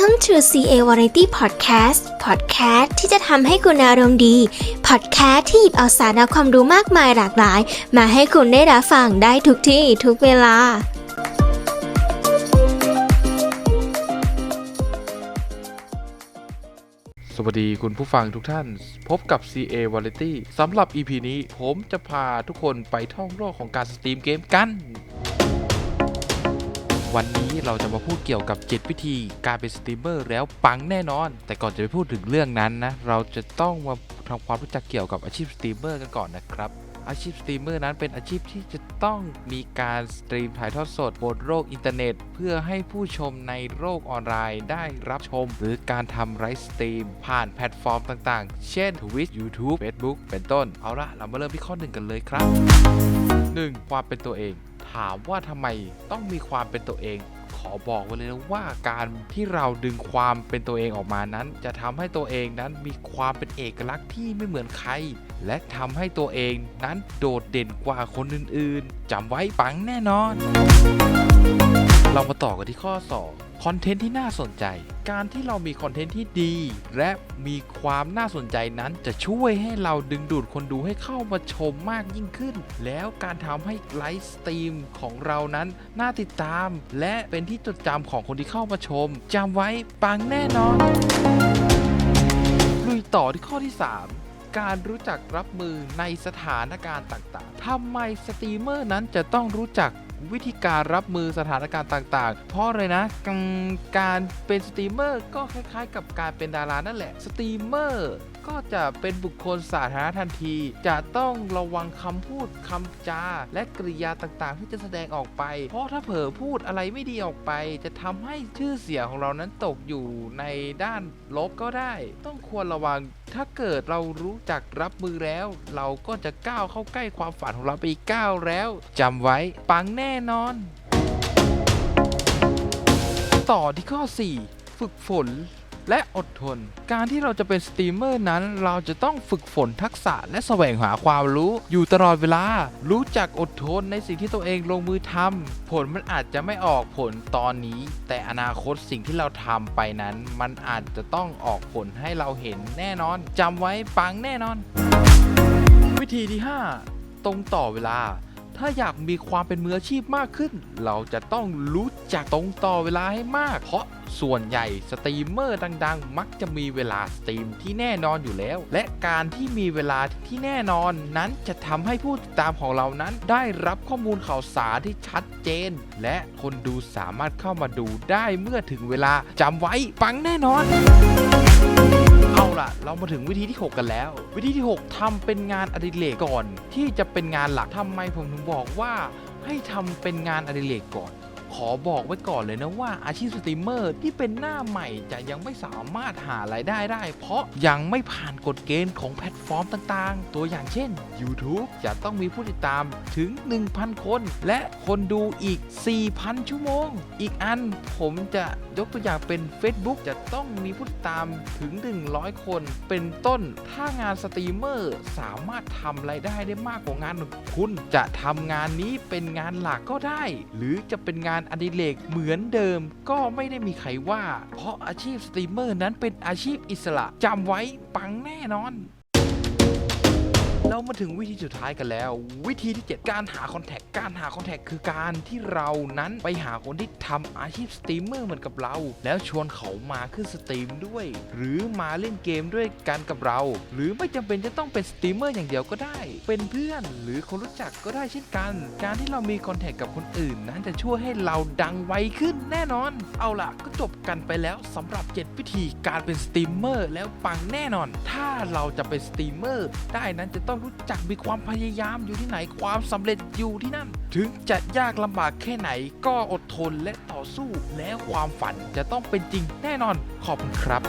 CA Variety Podcast Podcast ที่จะทำให้คุณอารมณ์ดี Podcast ที่หยิบเอาสาระความรู้มากมายหลากหลาย มาให้คุณได้รับฟังได้ทุกที่ทุกเวลา สวัสดีคุณผู้ฟังทุกท่าน พบกับ CA Variety สำหรับ EP นี้ผมจะพาทุกคนไปท่องโลกของการสตรีมเกมกัน วันนี้เราจะมาพูดเกี่ยวกับ 7 วิธีการเป็นสตรีมเมอร์แล้วปังแน่นอน แต่ก่อนจะไปพูดถึงเรื่องนั้นนะ เราจะต้องมาทำความรู้จักเกี่ยวกับอาชีพสตรีมเมอร์กันก่อนนะครับอาชีพสตรีมเมอร์นั้นเป็นอาชีพที่จะต้องมีการสตรีมถ่ายทอดสดบนโลกอินเทอร์เน็ต เพื่อให้ผู้ชมในโลกออนไลน์ได้รับชม หรือการทำไลฟ์สตรีม ผ่านแพลตฟอร์มต่างๆ เช่น Twitch YouTube Facebook เป็นต้น เอาละเรามาเริ่มที่ข้อหนึ่งกันเลยครับ 1. ความเป็นตัวเอง ถามว่าทำไมต้องมีความเป็นตัวเอง ขอบอกไว้เลยนะว่าการที่เราดึงความเป็นตัวเองออกมานั้น จะทำให้ตัวเองนั้นมีความเป็นเอกลักษณ์ที่ไม่เหมือนใคร และทำให้ตัวเองนั้นโดดเด่นกว่าคนอื่นๆจำไว้ปังแน่นอน เรามาต่อกันที่ข้อ 2 คอนเทนต์ที่น่าสนใจ การที่เรามีคอนเทนต์ที่ดี และมีความน่าสนใจนั้นจะช่วยให้เราดึงดูดคนดูให้เข้ามาชมมากยิ่งขึ้น แล้วการทำให้ไลฟ์สตรีมของเรานั้น น่าติดตาม และเป็นที่จดจำของคนที่เข้ามาชมจำไว้ปังแน่นอนลุยต่อที่ข้อที่ 3การรู้จักรับมือในสถานการณ์ต่างๆ ทำไมสตรีมเมอร์นั้นจะต้องรู้จัก วิธีการรับมือสถานการณ์ต่างๆ เพราะเลยนะการเป็นสตรีมเมอร์ก็คล้ายๆ กับการเป็นดารานั่นแหละสตรีมเมอร์ ก็จะเป็นบุคคลสาธารณะทันที จะต้องระวังคำพูดคำจา และกริยาต่างๆ ที่จะแสดงออกไป เพราะถ้าเผลอพูดอะไรไม่ดีออกไป จะทำให้ชื่อเสียงของเรานั้นตกอยู่ในด้านลบก็ได้ ต้องควรระวังถ้าเกิดเรารู้จักรับมือแล้ว เราก็จะก้าวเข้าใกล้ความฝันของเราไปอีกก้าวแล้วจำไว้ปังแน่นอน ต่อที่ข้อ 4 ฝึกฝน และอดทน การที่เราจะเป็นสตรีมเมอร์นั้น เราจะต้องฝึกฝนทักษะและแสวงหาความรู้อยู่ตลอดเวลา รู้จักอดทนในสิ่งที่ตัวเองลงมือทำผลมันอาจจะไม่ออกผลตอนนี้ แต่อนาคตสิ่งที่เราทำไปนั้น มันอาจจะต้องออกผลให้เราเห็นแน่นอนจำไว้ปังแน่นอน วิธีที่ 5 ตรงต่อเวลา ถ้าอยากมีความเป็นมืออาชีพมากขึ้น เราจะต้องรู้จักตรงต่อเวลาให้มาก เพราะส่วนใหญ่สตรีมเมอร์ดังๆ มักจะมีเวลาสตรีมที่แน่นอนอยู่แล้ว และการที่มีเวลาที่แน่นอนนั้นจะทำให้ผู้ติดตามของเรานั้น ได้รับข้อมูลข่าวสารที่ชัดเจน และคนดูสามารถเข้ามาดูได้เมื่อถึงเวลาจำไว้ปังแน่นอน เอาล่ะ เรามาถึงวิธีที่ 6 กันแล้ว วิธีที่ 6ทำเป็นงานอดิเรกก่อน ที่จะเป็นงานหลักทำไมผมถึงบอกว่าให้ทำเป็นงานอดิเรกก่อน ขอบอกไว้ก่อนเลยนะว่าอาชีพสตรีมเมอร์ที่เป็นหน้าใหม่จะยังไม่สามารถหารายได้ได้ เพราะยังไม่ผ่านกฎเกณฑ์ของแพลตฟอร์มต่างๆ ตัวอย่างเช่น YouTube จะต้องมีผู้ติดตามถึง 1,000 คน และคนดูอีก 4,000 ชั่วโมง อีกอันผมจะยกตัวอย่างเป็น Facebook จะต้องมีผู้ติดตามถึง 100 คน เป็นต้นถ้างานสตรีมเมอร์สามารถทำรายได้ได้มากกว่างานของคุณจะทำงานนี้เป็นงานหลักก็ได้ หรือจะเป็นงานอดิเรกเหมือนเดิมก็ไม่ได้มีใครว่า เพราะอาชีพสตรีมเมอร์นั้นเป็นอาชีพอิสระจำไว้ปังแน่นอน เรามาถึงวิธีสุดท้ายกันแล้ว วิธีที่ 7 การหาคอนแทคการหาคอนแทคคือการที่เรานั้นไปหาคนที่ทำอาชีพสตรีมเมอร์เหมือนกับเรา แล้วชวนเขามาขึ้นสตรีมด้วย หรือมาเล่นเกมด้วยกันกับเรา หรือไม่จำเป็นจะต้องเป็นสตรีมเมอร์อย่างเดียวก็ได้ เป็นเพื่อนหรือคนรู้จักก็ได้เช่นกัน การที่เรามีคอนแทคกับคนอื่น นั้นจะช่วยให้เราดังไวขึ้นแน่นอน เอาล่ะก็จบกันไปแล้วสำหรับ 7 วิธีการเป็นสตรีมเมอร์แล้วปังแน่นอน ถ้าเราจะเป็นสตรีมเมอร์ได้นั้นจะต้องรู้จักมีความพยายามอยู่ที่ไหนความสำเร็จอยู่ที่นั่น ถึงจะยากลำบากแค่ไหนก็อดทนและต่อสู้แล้วความฝันจะต้องเป็นจริงแน่นอนขอบคุณครับ